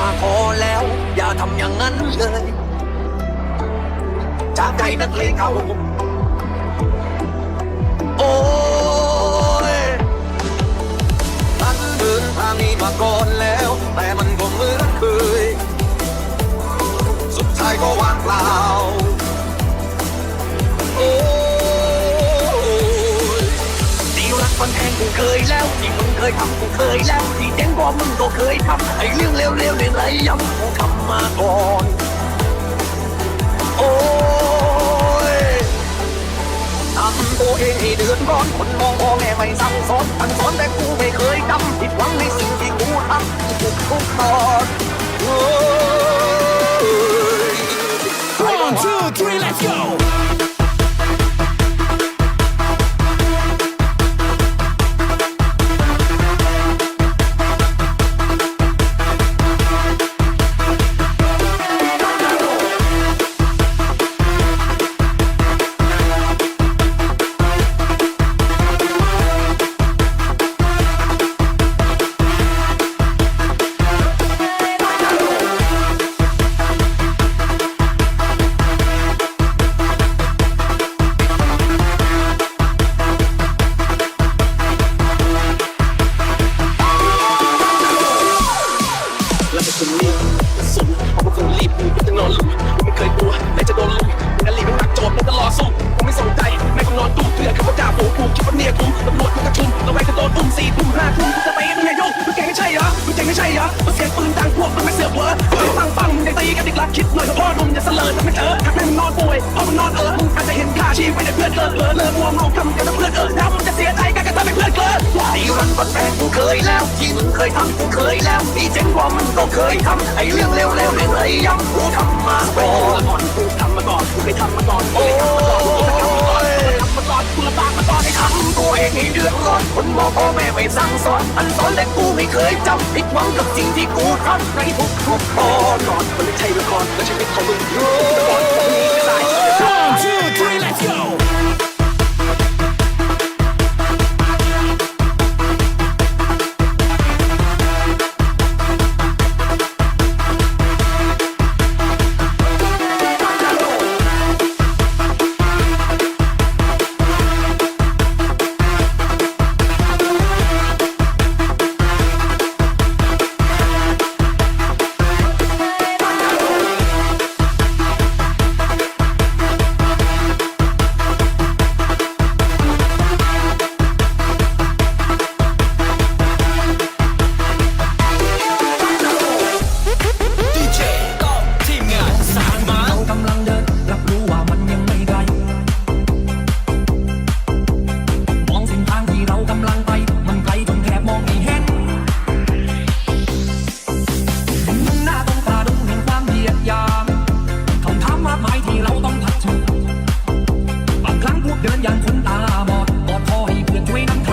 มาขอแล้ว อย่าทำอย่างนั้นเลย จากใจนักเลงเขา เคยแล้วที่มึงเคยทำกูเคยแล้วที่เจ๊งก็มึงก็เคยทำไอ้เรื่องเร็วๆเนี่ยไรย้ำกูทำมาก่อนโอ้ยทำตัวเองให้เดือดร้อนคนมองพ่อแม่ไม่สั่งสอนสั่งสอนแต่กูไม่เคยจำผิดหวังในสิ่งที่กูทำทุกทุกตอนโอ้ย One, two, three, let's go! ไม่ใช่เหรอมึงเสียงปืนดังพวกมึงไม่เสือกเหรอเฮ้ยปังปังมึงได้ตีกันอีกละคิดหน่อยเถอะพ่อมอย่าเสลิดไม่เจอหาแม่มึงนอนป่วยพ่อมึงนอนเออมึงอาจจะเห็นค่าชีวิตในเพื่อนเลิกเออเลิกมัวเมาทำกันเพื่อนเออแล้วมึงจะเสียใจกันก็ทำให้เพื่อนเกินที่รันบันแฟนกูเคยแล้วที่มึงเคยทำกูเคยแล้วที่เจ๊งกว่ามึงก็เคยทำไอ้เรื่องเร็วๆเรื่องไรย้ำกูทำมาก่อนก่อนกูทำมาก่อนกูเคยทำมาก่อนกูโอ้ องให้เดือดร้อนคนมองพ่อแม่ไม่สั่งสอนอันสอนแต่กูไม่เคยจำผิดหวังกับสิ่งที่กูทำในทุกทุกตอนนอนมันไม่ใช่ละครและชีวิตของมึงก่อนคนนี้ได้ queen.